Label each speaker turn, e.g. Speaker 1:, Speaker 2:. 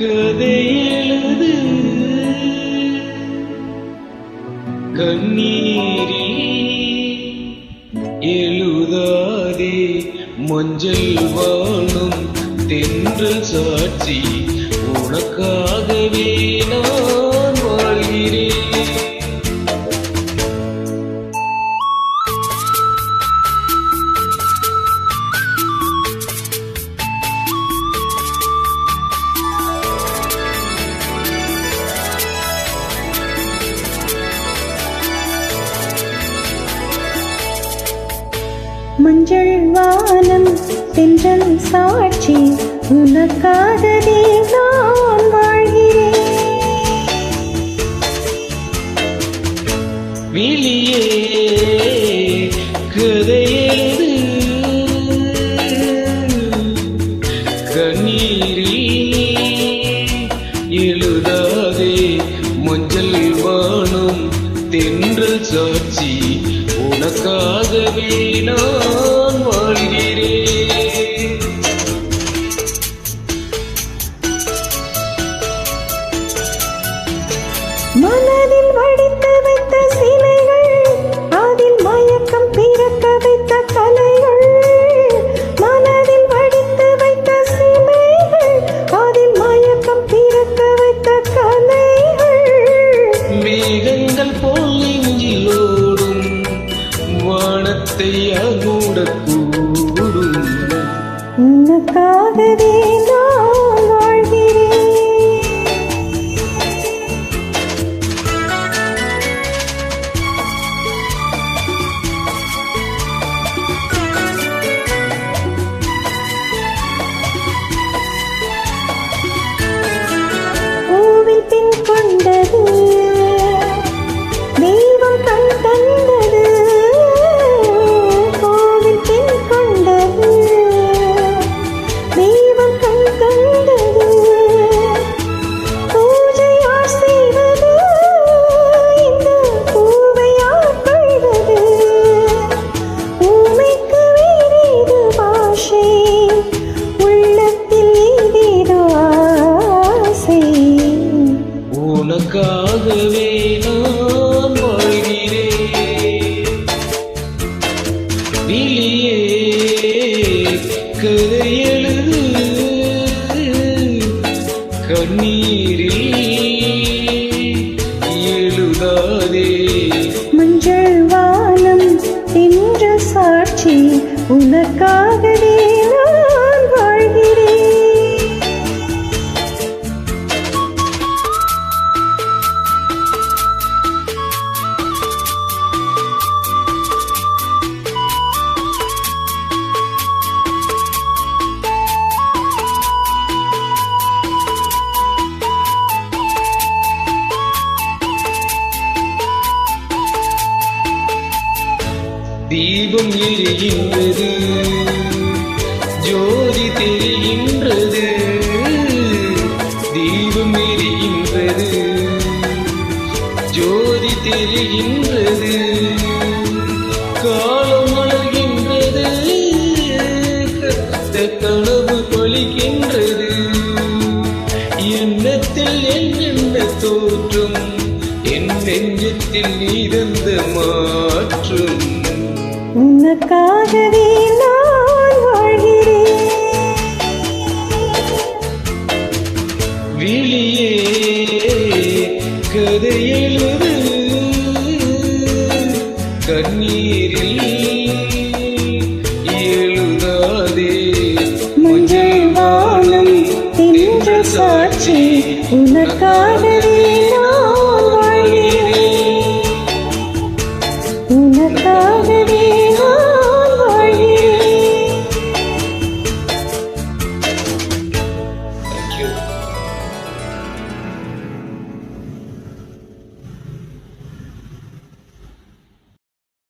Speaker 1: கதை எழுது கண்ணீரி எழுதாதே மஞ்சள் வாழும் தென்றல் சாட்சி உனக்காகவே நான்
Speaker 2: மஞ்சள் வானம் சென்றல் சாட்சி உனக்காகவே நான் வாழ்கிறேன்.
Speaker 1: விழியே கதையெழுது கண்ணீரி எழுதாதே மஞ்சள் வானம் தென்றல் சாட்சி உனக்காகவே நான் செய்ய கூட கூடும்
Speaker 2: உனக்காகவே
Speaker 1: உனக்காகவே நான் வாழ்கிறேன். விழியே கதை எழுது கண்ணீரில் தீபம் எரிகின்றது. ஜோதி தெரிகின்றது. தீபம் எரிகின்றது. ஜோதி தெரிகின்றது. காலம் மலர்கின்றது கத்த கனவு பழிக்கின்றது எண்ணத்தில் என்னென்ன தோற்றும் என் நெஞ்சத்தில் நீதந்த மாற்றும்.
Speaker 2: உனக்காகவே நான் வாழ்கிறேன்.
Speaker 1: விழியே கதை எழுது கண்ணீரில் எழுதாதே.
Speaker 2: மஞ்சள் வானம் என்ற சாட்சி உனக்காகவே